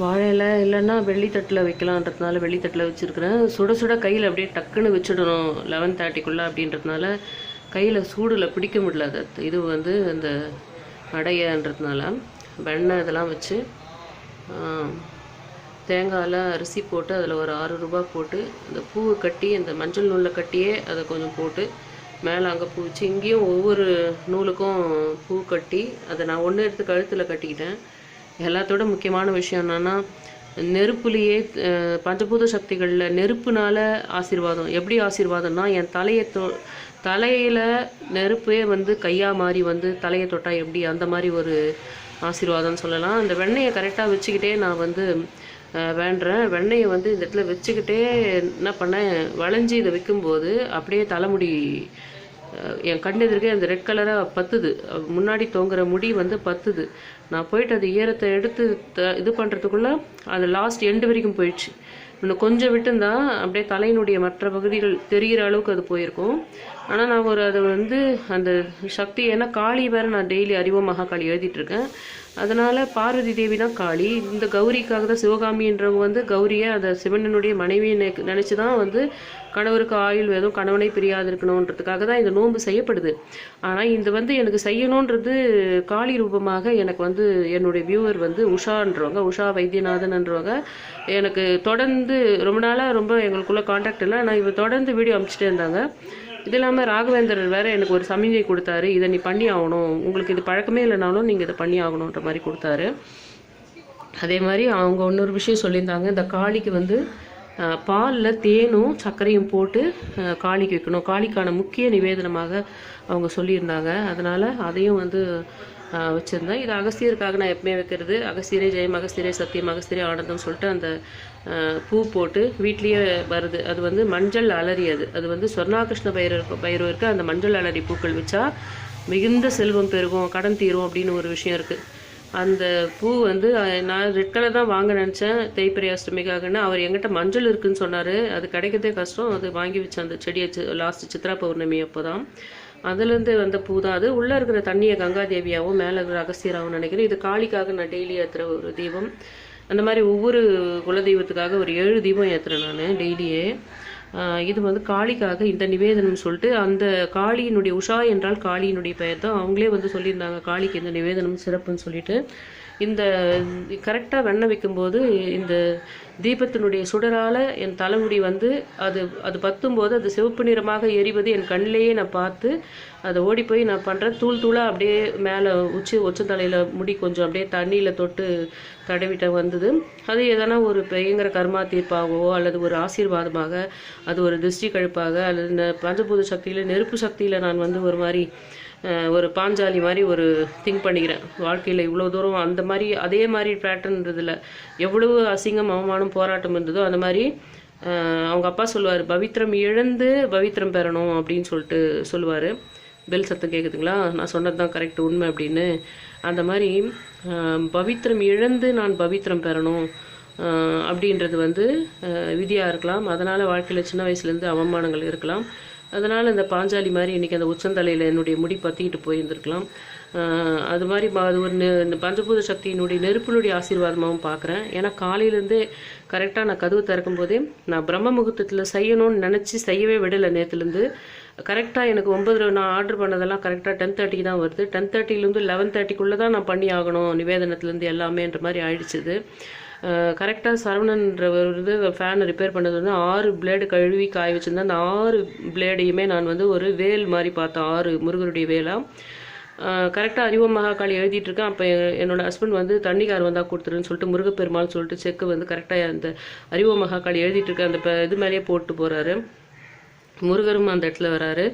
வாழை இலை இல்லைன்னா வெள்ளித்தட்டில் வைக்கலான்றதுனால வெள்ளித்தட்டில் வச்சுருக்கிறேன். சுட சுட கையில் அப்படியே டக்குன்னு வச்சிடணும் லெவன் தேர்ட்டிக்குள்ளே அப்படின்றதுனால கையில் சூடில் பிடிக்க முடியல அது. இது வந்து அந்த அடையன்றதுனால வெண்ணெய் இதெல்லாம் வச்சு தேங்காயில் அரிசி போட்டு அதில் ஒரு ஆறு ரூபாய் போட்டு அந்த பூவை கட்டி அந்த மஞ்சள் நூலில் கட்டியே அதை கொஞ்சம் போட்டு மேலே அங்கே பூ வச்சு இங்கேயும் ஒவ்வொரு நூலுக்கும் பூ கட்டி அதை நான் ஒன்று எடுத்து கழுத்தில் கட்டிக்கிட்டேன். எல்லாத்தோட முக்கியமான விஷயம் என்னென்னா நெருப்புலேயே பஞ்சபூத சக்திகளில் நெருப்புனால ஆசீர்வாதம். எப்படி ஆசீர்வாதம்னா என் தலையை தொ தலையில் நெருப்பே வந்து கையாக மாறி வந்து தலையை தொட்டால் எப்படி? அந்த மாதிரி ஒரு ஆசீர்வாதம்னு சொல்லலாம். அந்த வெண்ணெயை கரெக்டாக வச்சுக்கிட்டே நான் வந்து வேண்டுறேன். வெண்ணெயை வந்து இந்த இடத்துல வச்சுக்கிட்டே என்ன பண்ணேன்? வளைஞ்சி இதை விற்கும்போது அப்படியே தலைமுடி என் கண் எதிர்க்கே அந்த ரெட் கலராக பத்துது. முன்னாடி தொங்குற முடி வந்து பத்துது. நான் போயிட்டு அது ஈரத்தை எடுத்து த இது பண்ணுறதுக்குள்ள அது லாஸ்ட் எண்டு வரைக்கும் போயிடுச்சு. இன்னும் கொஞ்சம் விட்டுந்தான் அப்படியே தலையினுடைய மற்ற பகுதிகள் தெரிகிற அளவுக்கு அது போயிருக்கும். ஆனால் நான் ஒரு அதை வந்து அந்த சக்தி ஏன்னா காளி வேறு நான் டெய்லி அறிவோ மகாகாளி எழுதிட்டுருக்கேன் அதனால் பார்வதி தேவி தான் காளி. இந்த கௌரிக்காக தான் சிவகாமின்றவங்க வந்து கௌரியை அதை சிவனனுடைய மனைவியை நினச்சி தான் வந்து கணவருக்கு ஆயுள் வேதம் கணவனை பிரியாது இருக்கணுன்றதுக்காக தான் இந்த நோன்பு செய்யப்படுது. ஆனால் இது வந்து எனக்கு செய்யணுன்றது காளி ரூபமாக எனக்கு வந்து என்னுடைய வியூவர் வந்து உஷான்றவங்க உஷா வைத்தியநாதன்ன்றவங்க எனக்கு தொடர்ந்து ரொம்ப நாளாக ரொம்ப எங்களுக்குள்ளே காண்டாக்ட் இல்லை. ஆனால் இவ தொடர்ந்து வீடியோ அனுப்பிச்சிட்டே இருந்தாங்க. இது இல்லாமல் ராகவேந்திரர் வேற எனக்கு ஒரு சமிகை கொடுத்தாரு. இதை நீ பண்ணி ஆகணும். உங்களுக்கு இது பழக்கமே இல்லைனாலும் நீங்கள் இதை பண்ணி ஆகணுன்ற மாதிரி கொடுத்தாரு. அதே மாதிரி அவங்க இன்னொரு விஷயம் சொல்லியிருந்தாங்க. இந்த காளிக்கு வந்து பாலில் தேனும் சர்க்கரையும் போட்டு காளிக்கு வைக்கணும். காளிக்கான முக்கிய நிவேதனமாக அவங்க சொல்லியிருந்தாங்க. அதனால் அதையும் வந்து வச்சிருந்தேன். இது அகஸ்தியருக்காக நான் எப்பவுமே வைக்கிறது. அகஸ்தியரே ஜெயம் அகஸ்தியரே சத்தியம் அகஸ்தியரே ஆனந்தம் சொல்லிட்டு அந்த பூ போட்டு வீட்லேயே வருது. அது வந்து மஞ்சள் அலறி அது. அது வந்து சொர்ணாகிருஷ்ண பைரவர் பைரவருக்கு அந்த மஞ்சள் அலறி பூக்கள் வச்சா மிகுந்த செல்வம் பெருகும் கடன் தீரும் அப்படின்னு ஒரு விஷயம் இருக்குது அந்த பூ வந்து நான் ரெட் கலர் தான் வாங்க நினச்சேன். தேய்பிரை அஷ்டமிக்காகன்னு. அவர் எங்கிட்ட மஞ்சள் இருக்குன்னு சொன்னார். அது கிடைக்கிறதே கஷ்டம். அது வாங்கி வச்ச அந்த செடியை லாஸ்ட் சித்ரா பௌர்ணமி அப்போ தான் அதுலேருந்து வந்த பூ தான் அது. உள்ளே இருக்கிற தண்ணியை கங்காதேவியாகவும் மேலே இருக்கிற அகஸ்தியராகவும் நினைக்கிறேன். இது காளிக்காக நான் டெய்லி ஏற்றுற ஒரு தீபம். அந்த மாதிரி ஒவ்வொரு குலதெய்வத்துக்காக ஒரு ஏழு தீபம் ஏற்றுறேன் நான் டெய்லியே. இது வந்து காளிக்காக இந்த நிவேதனம் சொல்லிட்டு அந்த காளியினுடைய உஷா என்றால் காளியினுடைய பெயர் தான். அவங்களே வந்து சொல்லியிருந்தாங்க காளிக்கு இந்த நிவேதனம் சிறப்புன்னு சொல்லிட்டு. இந்த கரெக்டாக வெண்ணெய் வைக்கும்போது இந்த தீபத்தினுடைய சுடரால் என் தலைமுடி வந்து அது அது பத்தும்போது அது சிவப்பு நிறமாக எரிவது என் கண்ணிலேயே நான் பார்த்து அதை ஓடி போய் நான் பண்ணுறேன் தூள் தூளாக அப்படியே மேலே உச்சி உச்சந்தலையில் முடி கொஞ்சம் அப்படியே தண்ணியில் தொட்டு தடவிட்ட வந்தது. அது எதனா ஒரு பயங்கர கர்மா தீர்ப்பாகவோ அல்லது ஒரு ஆசீர்வாதமாக அது ஒரு திருஷ்டி கழிப்பாக அல்லது இந்த பஞ்சபூத சக்தியில் நெருப்பு சக்தியில் நான் வந்து ஒரு மாதிரி ஒரு பாஞ்சாலி மாதிரி ஒரு திங்க் பண்ணிக்கிறேன். வாழ்க்கையில் இவ்வளோ தூரம் அந்த மாதிரி அதே மாதிரி பேட்டர்ன்றதில் எவ்வளவு அசிங்கம் அவமானம் போராட்டம் இருந்ததோ அந்த மாதிரி அவங்க அப்பா சொல்லுவார் பவித்திரம் இழந்து பவித்திரம் பெறணும் அப்படின்னு சொல்லிட்டு சொல்லுவார். பெல் சத்தம் கேட்குதுங்களா நான் சொன்னது தான் கரெக்ட் உண்மை அப்படின்னு. அந்த மாதிரி பவித்திரம் இழந்து நான் பவித்திரம் பெறணும் அப்படின்றது வந்து விதியாக இருக்கலாம். அதனால் வாழ்க்கையில் சின்ன வயசுலேருந்து அவமானங்கள் இருக்கலாம். அதனால் இந்த பாஞ்சாலி மாதிரி இன்றைக்கி அந்த உச்சந்தலையில் என்னுடைய முடி பற்றிக்கிட்டு போயிருந்துருக்கலாம். அது மாதிரி அது ஒரு இந்த பஞ்சபூத சக்தியினுடைய நெருப்பினுடைய ஆசீர்வாதமாகவும் பார்க்குறேன். ஏன்னா காலையிலேருந்தே கரெக்டாக நான் கதவு திறக்கும் போதே நான் பிரம்ம முகூர்த்தத்தில் செய்யணும்னு நினச்சி செய்யவே விடலை நேற்றுலேருந்து கரெக்டாக எனக்கு ஒன்பது நான் ஆர்டர் பண்ணதெல்லாம் கரெக்டாக டென் தேர்ட்டிக்கு தான் வருது. டென் தேர்ட்டிலேருந்து லெவன் தேர்ட்டிக்குள்ளே தான் நான் பண்ணி ஆகணும் நிவேதனத்துலேருந்து எல்லாமேன்ற மாதிரி ஆயிடுச்சுது கரெக்டாக சரவணன்றவர் வந்து ஃபேனை ரிப்பேர் பண்ணது வந்து ஆறு பிளேடு கழுவி காய வச்சுருந்தேன். அந்த ஆறு பிளேடையுமே நான் வந்து ஒரு வேல் மாதிரி பார்த்தேன். ஆறு முருகருடைய வேலாக கரெக்டாக அறிவ மகாகாளி எழுதிட்டு இருக்கேன். அப்போ என்னோட ஹஸ்பண்ட் வந்து தண்ணிக்கார் வந்தால் கொடுத்துருன்னு சொல்லிட்டு முருகப்பெருமாள்னு சொல்லிட்டு செக்கு வந்து கரெக்டாக அந்த அறிவ மகாகாளி எழுதிட்டு அந்த இது மேலேயே போட்டு போகிறாரு முருகரும் அந்த இடத்துல வராரு.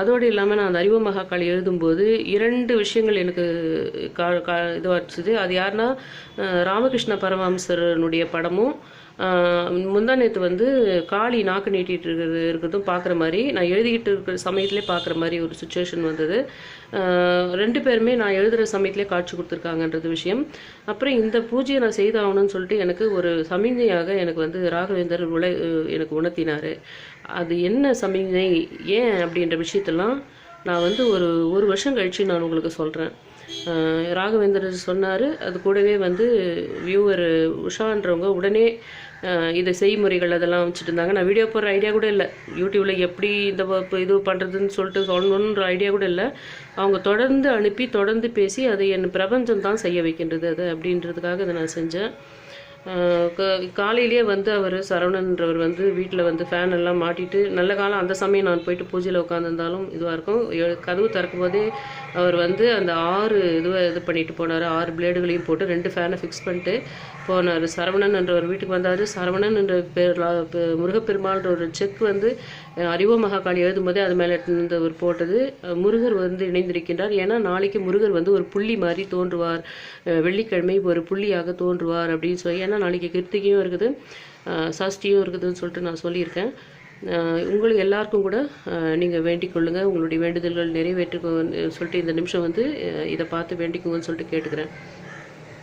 அதோடு இல்லாமல் நான் அந்த அறிவு மகாகாளி எழுதும்போது இரண்டு விஷயங்கள் எனக்கு கா கா இதுவாச்சுது அது யாருன்னா ராமகிருஷ்ண பரமஹம்சரனுடைய படமும் முந்தா நேற்று வந்து காளி நாக்கு நீட்டிகிட்டு இருக்கிறது இருக்கிறதும் பார்க்குற மாதிரி நான் எழுதிக்கிட்டு இருக்கிற சமயத்திலே பார்க்குற மாதிரி ஒரு சுச்சுவேஷன் வந்தது. ரெண்டு பேருமே நான் எழுதுகிற சமயத்திலே காட்சி கொடுத்துருக்காங்கன்றது விஷயம். அப்புறம் இந்த பூஜையை நான் செய்தாகணும்னு சொல்லிட்டு எனக்கு ஒரு சமிஞ்சையாக எனக்கு வந்து ராகவேந்தர் உலை எனக்கு உணர்த்தினார். அது என்ன சமிஞ்சை ஏன் அப்படின்ற விஷயத்தெல்லாம் நான் வந்து ஒரு ஒரு வருஷம் கழித்து நான் உங்களுக்கு சொல்கிறேன் ராகவேந்தர் சொன்னார் அது கூடவே வந்து வியூவர் உஷான்றவங்க உடனே இதை செய்முறைகள் அதெல்லாம் வச்சுட்டு இருந்தாங்க. நான் வீடியோ போடுற ஐடியா கூட இல்லை. யூடியூப்பில் எப்படி இந்த இது பண்ணுறதுன்னு சொல்லிட்டு சொல்லணுன்ற ஐடியா கூட இல்லை. அவங்க தொடர்ந்து அனுப்பி தொடர்ந்து பேசி அதை என் பிரபஞ்சம் தான் செய்ய வைக்கின்றது அது அப்படின்றதுக்காக இதை நான் செஞ்சேன். காலையிலேயே வந்து அவர் சரவணன்றவர் வந்து வீட்டில் வந்து ஃபேன் எல்லாம் மாட்டிட்டு நல்ல காலம் அந்த சமயம் நான் போயிட்டு பூஜையில் உட்காந்துருந்தாலும் இதுவாக இருக்கும். எ- கதவு திறக்கும் போதே அவர் வந்து அந்த ஆறு இதுவை இது பண்ணிட்டு போனார். ஆறு பிளேடுகளையும் போட்டு ரெண்டு ஃபேனை ஃபிக்ஸ் பண்ணிட்டு போனார். சரவணன் என்றவர் வீட்டுக்கு வந்தார். சரவணன் என்ற பேர் முருகப்பெருமாள்ன்ற ஒரு செக் வந்து அஹ், அறிவோ மகாகாளி எழுதும்போதே அது மேலே இருந்தவர் போட்டது. முருகர் வந்து இணைந்திருக்கின்றார். ஏன்னா நாளைக்கு முருகர் வந்து ஒரு புள்ளி மாதிரி தோன்றுவார். வெள்ளிக்கிழமை ஒரு புள்ளியாக தோன்றுவார் அப்படின்னு சொல்லி ஏன்னா நாளைக்கு கிருத்திகையும் இருக்குது சாஷ்டியும் சஷ்டியும் இருக்குதுன்னு சொல்லிட்டு நான் சொல்லியிருக்கேன். உங்களுக்கு எல்லாருக்கும் கூட நீங்கள் வேண்டிக்கொள்ளுங்க உங்களுடைய வேண்டுதல்கள் நிறைவேற்று சொல்லிட்டு இந்த நிமிஷம் வந்து இதை பார்த்து வேண்டிக்குங்கன்னு சொல்லிட்டு கேட்டுக்கிறேன்.